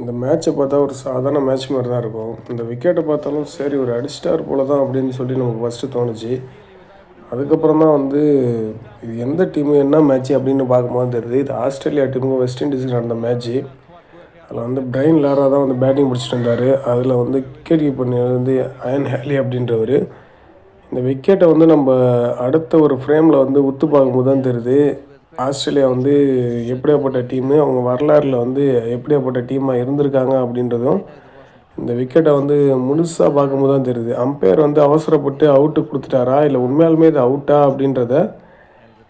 இந்த மேட்ச்சை பார்த்தா ஒரு சாதாரண மேட்ச் மாதிரி தான் இருக்கும். இந்த விக்கெட்டை பார்த்தாலும் சரி ஒரு அடிஸ்டார் போல தான் அப்படின்னு சொல்லி நமக்கு ஃபஸ்ட்டு தோணுச்சு. அதுக்கப்புறம் தான் வந்து இது எந்த டீமு என்ன மேட்ச்சு அப்படின்னு பார்க்கும்போது தெரியுது. இது ஆஸ்திரேலியா டீமுக்கு வெஸ்ட் இண்டீஸுக்கு நடந்த மேட்ச்சு அதில் வந்து பிரைன் லாரா தான் வந்து பேட்டிங் பிடிச்சிட்டு இருந்தார். அதில் வந்து விக்கெட் கீப்பர் வந்து அயன் ஹேலி அப்படின்றவர். இந்த விக்கெட்டை வந்து நம்ம அடுத்த ஒரு ஃப்ரேமில் வந்து உத்து பார்க்கும்போது தான் தெரியுது. ஆஸ்திரேலியா வந்து எப்படியாப்பட்ட டீமு அவங்க வரலாறில் வந்து எப்படியாப்பட்ட டீமாக இருந்திருக்காங்க அப்படின்றதும் இந்த விக்கெட்டை வந்து முழுசாக பார்க்கும்போது தான் தெரியுது. அம்பையர் வந்து அவசரப்பட்டு அவுட்டு கொடுத்துட்டாரா இல்லை உண்மையாலுமே இது அவுட்டா அப்படின்றத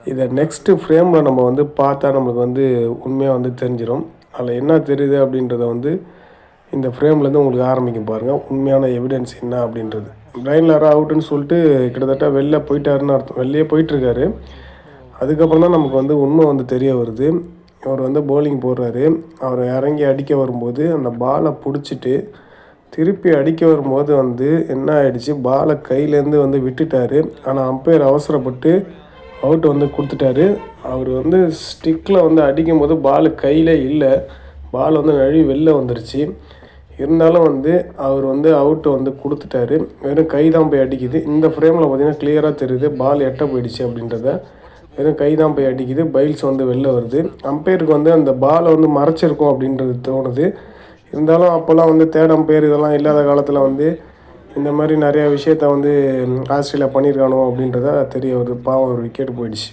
இதை நெக்ஸ்ட்டு ஃப்ரேமில் நம்ம வந்து பார்த்தா நம்மளுக்கு வந்து உண்மையாக வந்து தெரிஞ்சிடும் அதில் என்ன தெரியுது அப்படின்றத வந்து இந்த ஃப்ரேம்லேருந்து உங்களுக்கு ஆரம்பிக்கும் பாருங்கள் உண்மையான எவிடன்ஸ் என்ன அப்படின்றது. பிரைன் லாரா அவுட்டுன்னு சொல்லிட்டு கிட்டத்தட்ட வெளில போயிட்டாருன்னு அர்த்தம். வெளியே போயிட்டுருக்காரு. அதுக்கப்புறம் தான் நமக்கு வந்து உண்மை வந்து தெரிய வருது. இவர் வந்து போலிங் போடுறாரு. அவர் இறங்கி அடிக்க வரும்போது அந்த பாலை பிடிச்சிட்டு திருப்பி அடிக்க வரும்போது வந்து என்ன ஆகிடுச்சு பாலை கையிலேருந்து வந்து விட்டுட்டாரு. ஆனால் அம்பையர் அவசரப்பட்டு அவுட் வந்து கொடுத்துட்டாரு. அவர் வந்து ஸ்டிக்கில் வந்து அடிக்கும்போது பால் கையில் இல்லை. பால் வந்து நழுவி வெளில வந்துருச்சு. இருந்தாலும் வந்து அவர் வந்து அவுட்டு வந்து கொடுத்துட்டாரு. வெறும் கை தான் போய் அடிக்குது. இந்த ஃப்ரேமில் பார்த்திங்கன்னா கிளியராக தெரியுது. பால் எட்ட போயிடுச்சு அப்படின்றத. வெறும் கை தான் போய் அடிக்குது பைல்ஸ் வந்து வெளில வருது. அம்பையருக்கு வந்து அந்த பாலை வந்து மறைச்சிருக்கும் அப்படின்றது தோணுது. இருந்தாலும் அப்போல்லாம் வந்து தேர்ட் அம்பையர் இதெல்லாம் இல்லாத காலத்தில் வந்து இந்த மாதிரி நிறையா விஷயத்த வந்து ஆஸ்திரேலியா பண்ணியிருக்கானோ அப்படின்றத தெரிய வருது. பாவம் ஒரு விக்கெட் போயிடுச்சு.